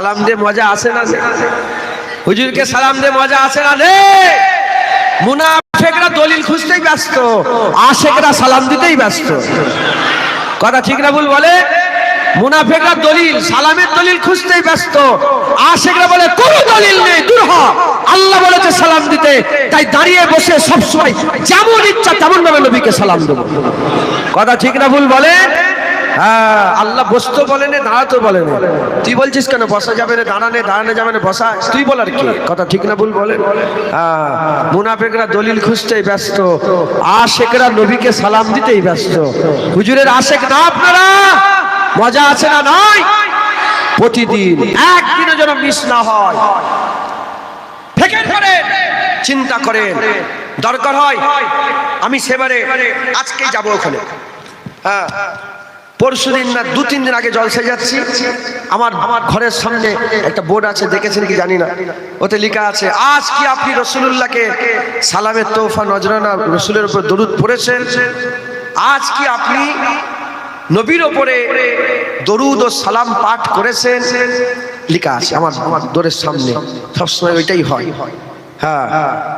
সালাম দিয়ে মজা আসে না হুজুরকে সালাম দিয়ে মজা আসে না রে? মুনাফেকরা দলিল খুঁজতেই ব্যস্ত, আশেকরা সালাম দিতেই ব্যস্ত। কথা ঠিক না ভুল বলে? মুনাফেকরা দলিল, সালামের দলিল খুঁজতেই ব্যস্ত, আশেকরা বলে, কোনো দলিল নেই, দূর হ। আল্লাহ বলেছে সালাম দিতে, তাই দাঁড়িয়ে বসে সবসময় যেমন ইচ্ছা তেমন ভাবে নবীকে সালাম দেবো। কথা ঠিক না ভুল বলে? হ্যাঁ আল্লাহ বসতে বলেন দাঁড়াতে বলেন। তুই বলছিস কেন বসা যাবে না দাঁড়ানে দাঁড়ানো যাবে না বসা। তুই বল আর কি কথা ঠিক না ভুল বলে। হ্যাঁ মুনাফেকরা দলিল খুঁজতেই ব্যস্ত আশেকরা নবীকে সালাম দিতেই ব্যস্ত। হুজুরের আশেক না আপনারা? মজা আছে না নাই? প্রতিদিন একদিনও যেন মিস না হয়। চিন্তা করেন দরকার হয় আমি সেবারে আজকেই যাব ওখানে। হ্যাঁ। পরশু দিন না, দু, তিন দিন আগে জলসে যাচ্ছি। আমার আমার ঘরের সামনে একটা বোর্ড আছে, দেখেছেন কি জানি না? ওতে লেখা আছে, আজ কি আপনি রসুল্লাহকে সালামের তোফা নজরানা রসুলের উপর দরুদ পড়েছেন? আজ কি আপনি নবীর ওপরে দরুদ ও সালাম পাঠ করেছেন? লেখা আছে, আমার আমার দোরের সামনে। সবসময় ওইটাই হয়। হ্যাঁ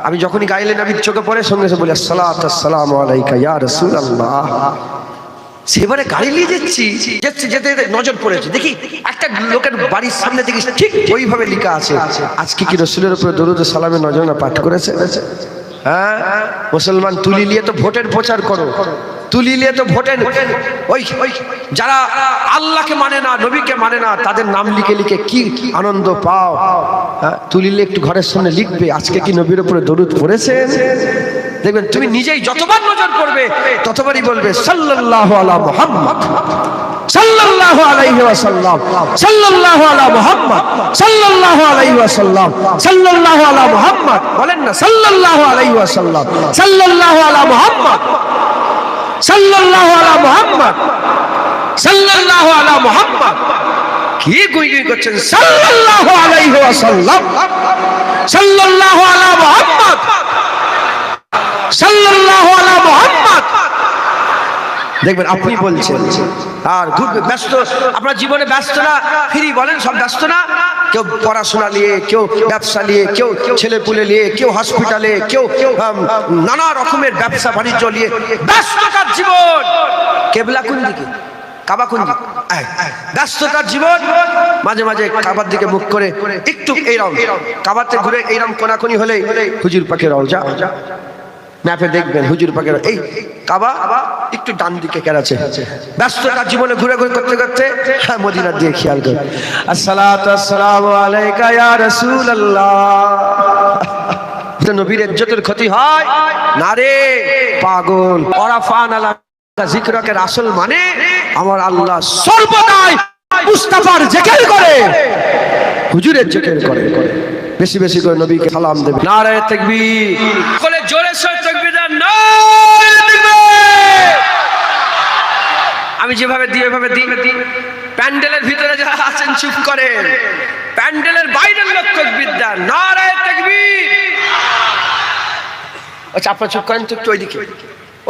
আমি যখনই গাইলে নবীর চোখে পড়ে, সঙ্গে সঙ্গে বলি আসসালামু আলাইকা ইয়া রসুল রাসূলুল্লাহ। সেবারে গাড়ি নিয়ে যাচ্ছি। যাচ্ছি, যেতে যেতে নজর পড়েছে। দেখি একটা লোকের বাড়ির সামনে দেখি ঠিক ওইভাবে লেখা আছে। আজকে কি রসুলের উপরে দরুদ ও নজর নজরানা পাঠ করেছে? হ্যাঁ? মুসলমান তুলি নিয়ে তো ভোটের প্রচার করো। তুলি নিয়ে তো ভোটের ওই ওই, যারা আল্লাহকে মানে না, নবীকে মানে না, তাদের নাম লিখে লিখে কি আনন্দ পাও? হ্যাঁ? তুলিলে একটু ঘরের সামনে লিখবে, আজকে কি নবীর উপরে দরুদ পড়েছেন? দেখবেন, তুমি নিজেই যতবার নজর করবে, ততবারই বলবে, সাল্লাল্লাহু আলা মুহাম্মদ, সাল্লাল্লাহু আলাইহি ওয়াসাল্লাম, সাল্লাল্লাহু আলা মুহাম্মদ, সাল্লাল্লাহু আলাইহি ওয়াসাল্লাম, সাল্লাল্লাহু আলা মুহাম্মদ, বলেন না, সাল্লাল্লাহু আলাইহি ওয়াসাল্লাম, সাল্লাল্লাহু আলা মুহাম্মদ, সাল্লাল্লাহু আলা মুহাম্মদ, সাল্লাল্লাহু আলা মুহাম্মদ। কি গুই করছেন? সাল্লাল্লাহু আলাইহি ওয়াসাল্লাম আলা মুহাম্মদ সাল্লাল্লাহু আলা মুহাম্মদ দেখবেন আপনি বলছেন আর ঘুরবে ব্যস্ত আপনার জীবনে ব্যস্ত না ফিরি বলেন সব ব্যস্ত না? কেউ পড়াশোনা নিয়ে কেউ ব্যবসা নিয়ে কেউ ছেলে পুলে নিয়ে কেউ হসপিটালে কেউ আম, নানা রকমের ব্যবসা বাণিজ্য নিয়ে ব্যস্ততার জীবন। কেবলা কোন দিকে? কাবা কোন। ব্যস্ততার জীবন। মাঝে মাঝে কাবার দিকে মুখ করে একটু এইরকম কাবাতে ঘুরে এইরকম কোনাকুনি হলে হুজুর পাখের রওজা। ম্যাপে দেখবেন, হুজুর পাখের এই কাবা একটু ডান দিকে কেরাছে ব্যস্ততার জীবনে ঘুরে ঘুরে করতে করতে হ্যাঁ মদিনার দিয়ে খেয়াল করে। আসসালামু নবীর ইজ্জতের ক্ষতি হয়। না রে, পাগল। আলা জিক্রকের আসল মানে আমার আল্লাহ সর্বদাই মুস্তাফার করে। হুজুরের করে। বেশি বেশি করে নবীকে সালাম দেবে। নারে তাকবীর। বলে জোরে আমি যেভাবে দিই এভাবে দিই। প্যান্ডেলের ভিতরে যারা আছেন, চুপ করেন। প্যান্ডেলের বাইরের লোক তাকবীর দেন নারে তাকবীর। আচ্ছা আপনারা চুপ করেন, একটু ওইদিকে।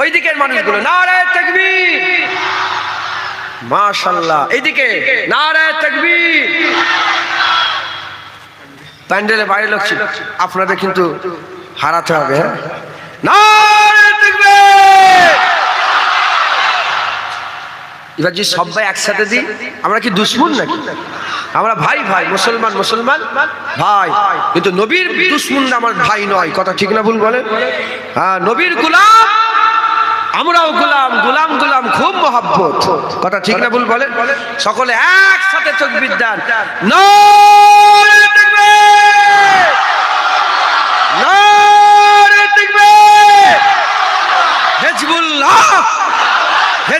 ওই দিকের মানুষগুলো নারে তাকবীর। মাশাআল্লাহ, এইদিকে নারে তাকবীর। প্যান্ডেলে বাইরে লোক আপনাদের কিন্তু হারাতে হবে হ্যাঁ? নারে এবার যে সবাই একসাথে দিই, আমরা কি দুশ্মন নাকি? আমরা ভাই ভাই, মুসলমান মুসলমান? ভাই, কিন্তু নবীর দুশ্মন আমার ভাই নয়। কথা ঠিক না ভুল বলে হ্যাঁ নবীর গুলাম, আমরাও গুলাম গুলাম গুলাম, খুব মহাব্বত। কথা ঠিক না ভুল বলে সকলে একসাথে চোখ বিদ্যান! হেজবুল্লাহ! আলে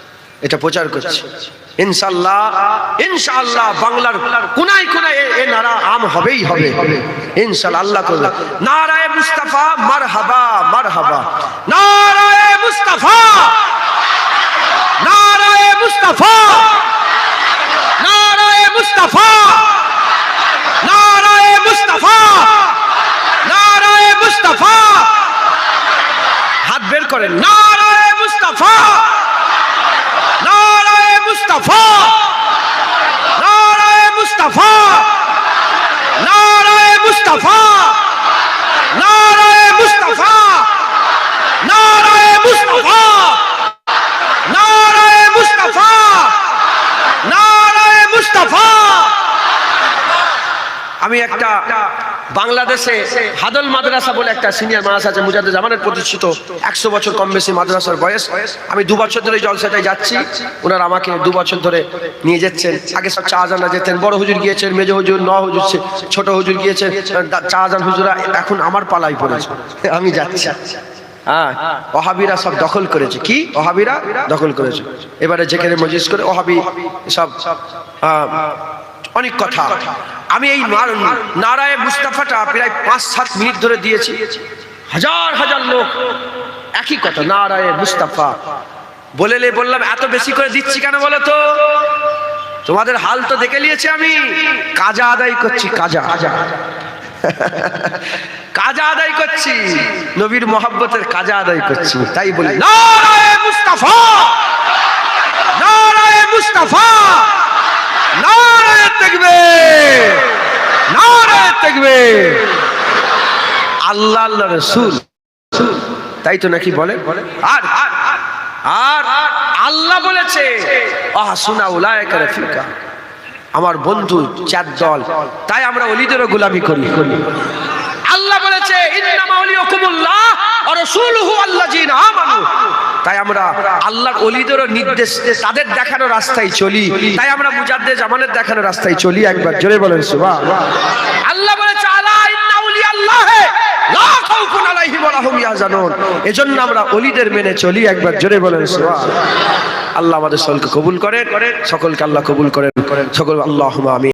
এটা প্রচার করছি। ইনশাল্লাহ ইনশাআল্লাহ বাংলার কোনায় কোনায় এ- নারা আম হবেই হবে। ইনশাআল্লাহ আল্লাহ নারায়ে মুস্তাফা, মারহাবা মারহাবা। নারায়ে মুস্তাফা! নারায় মুস্তাফা! নারায়ে মুস্তাফা! নারায় মুস্তাফা! নারায়ে মুস্তাফা! হাত বের করেন। নারায়ে মুস্তাফা নারায়ে মুস্তাফা। নারায়ে মুস্তাফা। নারায়ে মুস্তাফা। নারায়ে মুস্তাফা। নারায়ে মুস্তাফা। নারায়ে মুস্তাফা। নারায়ে মুস্তাফা। আমি একটা বাংলাদেশে হাদল মাদ্রাসা বলে একটা সিনিয়র মাদ্রাসা আছে মুজাদ্দ জামানের প্রতিষ্ঠিত। একশো বছর কম বেশি মাদ্রাসার বয়স। আমি দু বছর ধরে জলসাটায় যাচ্ছি। ওনারা আমাকে দু বছর ধরে নিয়ে যাচ্ছেন। আগে সব চা জানা যেতেন, বড় হুজুর গিয়েছেন, মেজ হুজুর, ন হুজুর ছোট হুজুর গিয়েছেন দা- চা জান হুজুরা এখন আমার পালাই পড়েছে। আমি যাচ্ছি। হ্যাঁ সব দখল করেছে। কি? ওহাবিরা দখল করেছে। এবারে যেখানে মজিস করে ওহাবি সব অনেক কথা। আমি এই নার- নারায় মুস্তাফাটা প্রায় পাঁচ সাত মিনিট ধরে দিয়েছি। হাজার হাজার লোক একই কথা নারায় মুস্তাফা। বলেলে বললাম এত বেশি করে দিচ্ছি কেন বলো তো? তোমাদের হাল তো দেখে নিয়েছি আমি। কাজা আদায় করছি কাজা। কাজা আদায় করছি। নবীর মোহাব্বতের কাজা আদায় করছি তাই বলি। মুস্তাফা! মুস্তাফা! দেখবে। দেখবে। আল্লাহ আল্লাহ রসুল। তাই তো নাকি বলে? আর আর, আল্লাহ বলেছে আমার বন্ধু, চার দল। তাই আমরা অলিদেরও গোলামি করি। আল্লাহ বলেছে তাই আমরা আল্লাহর অলিদেরও নির্দেশ, তাদের দেখানো রাস্তায় চলি। তাই আমরা মুজাদ্দে জামানের দেখানো রাস্তায় চলি একবার। জোরে বলেন, সুবহান। আল্লাহ বলেছে, আলা ইন্না আউলিয়াল্লাহ লা খাউফুন আলাইহিম ওয়া লাহুম ইয়াহজানুন। এজন্য আমরা অলিদের মেনে চলি একবার। জোরে বলেন, সুবহান। আল্লাহ আমাদের সকলকে কবুল করেন, সকলকে আল্লাহ কবুল করেন। সকল আল্লাহুম্মা আমিন।